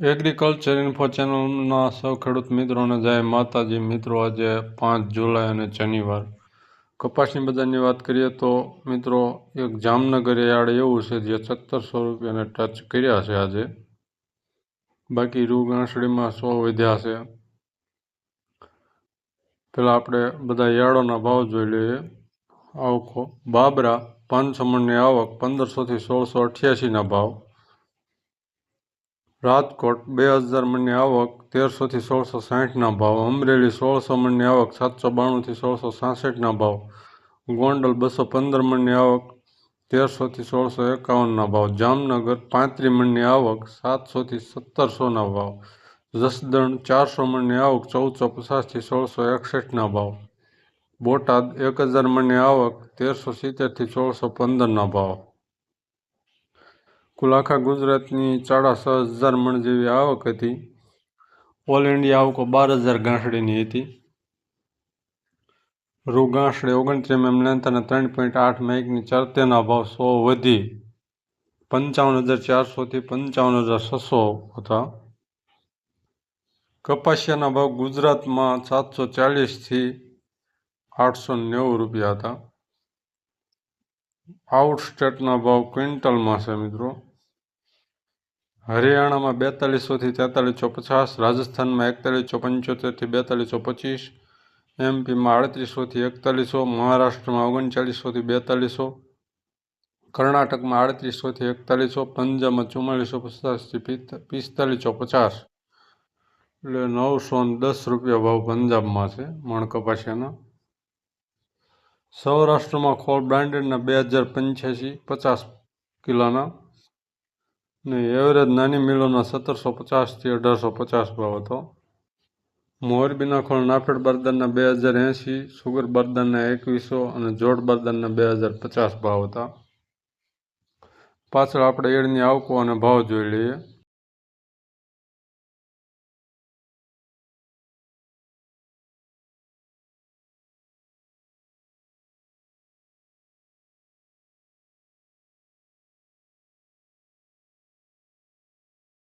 Agriculture info ચેનલના સૌ ખેડૂત મિત્રોને જય માતાજી. મિત્રો, આજે પાંચ જુલાઈ અને શનિવાર. કપાસની બજારની વાત કરીએ તો મિત્રો, એક જામનગર યાર્ડ એવું છે જે સત્તરસો રૂપિયાને ટચ કર્યા છે આજે. બાકી રૂ સો વધ્યા છે. પેલા આપણે બધા યાર્ડોના ભાવ જોઈ લઈએ. આવકો. બાબરા પાંચસો મણની આવક પંદરસોથી સોળસો અઠ્યાસીના ભાવ. રાજકોટ બે હજાર મણની આવક તેરસોથી સોળસો સાહીઠના ભાવ, અમરેલી સોળસો મણની આવક સાતસો બાણુંથી સોળસો સાસઠના ભાવ, ગોંડલ બસો પંદર મણની આવક તેરસોથી સોળસો એકાવનના ભાવ, જામનગર પાંત્રીસ મણની આવક સાતસોથી સત્તરસોના ભાવ, જસદણ ચારસો મણની આવક ચૌદસો પચાસથી સોળસો એકસઠના ભાવ, બોટાદ એક હજાર મણની આવક તેરસો સિત્તેરથી સોળસો પંદરના ભાવ. કુલ આખા ગુજરાતની સાડા છ હજાર મણ જેવી આવક હતી. ઓલ ઇન્ડિયા આવકો બાર હજાર ગાંસડીની હતી. રૂ ગાંસડી ઓગણત્રીસ એમ લેન્થ ત્રણ પોઈન્ટ આઠ મેકની ચરતેના ભાવ સો વધી. પંચાવન હજાર ચારસોથી પંચાવન હજાર છસો હતા. કપાસિયાના ભાવ ગુજરાતમાં સાતસો ચાલીસથી આઠસો નેવું રૂપિયા હતા. આઉટ સ્ટેટના ભાવ ક્વિન્ટલમાં છે મિત્રો. હરિયાણામાં બેતાલીસોથી તેતાલીસો પચાસ, રાજસ્થાનમાં એકતાલીસો પંચોતેરથી બેતાલીસો પચીસ, એમપીમાં આડત્રીસોથી એકતાલીસો, મહારાષ્ટ્રમાં ઓગણચાલીસોથી બેતાલીસો, કર્ણાટકમાં આડત્રીસોથી એકતાલીસો, પંજાબમાં ચુમ્માલીસો પચાસથી પિસ્તાલીસો પચાસ. એટલે નવસો દસ રૂપિયા ભાવ પંજાબમાં છે મણ કપાસિયાના સૌરાષ્ટ્રમાં ખોળ બ્રાન્ડેડના બે હજાર પંચ્યાસી પચાસ કિલોના ને એવરેજ નાની મિલોના સત્તરસો પચાસથી અઢારસો પચાસ ભાવ હતો. મોરબીના ખોળ નાફેડ બારદાનના બે હજાર એંસી સુગર બારદાનના એકવીસો અને જોડ બારદાનના બે હજાર પચાસ ભાવ હતા. પાછળ આપણે એડની આવકો અને ભાવ જોઈ લઈએ.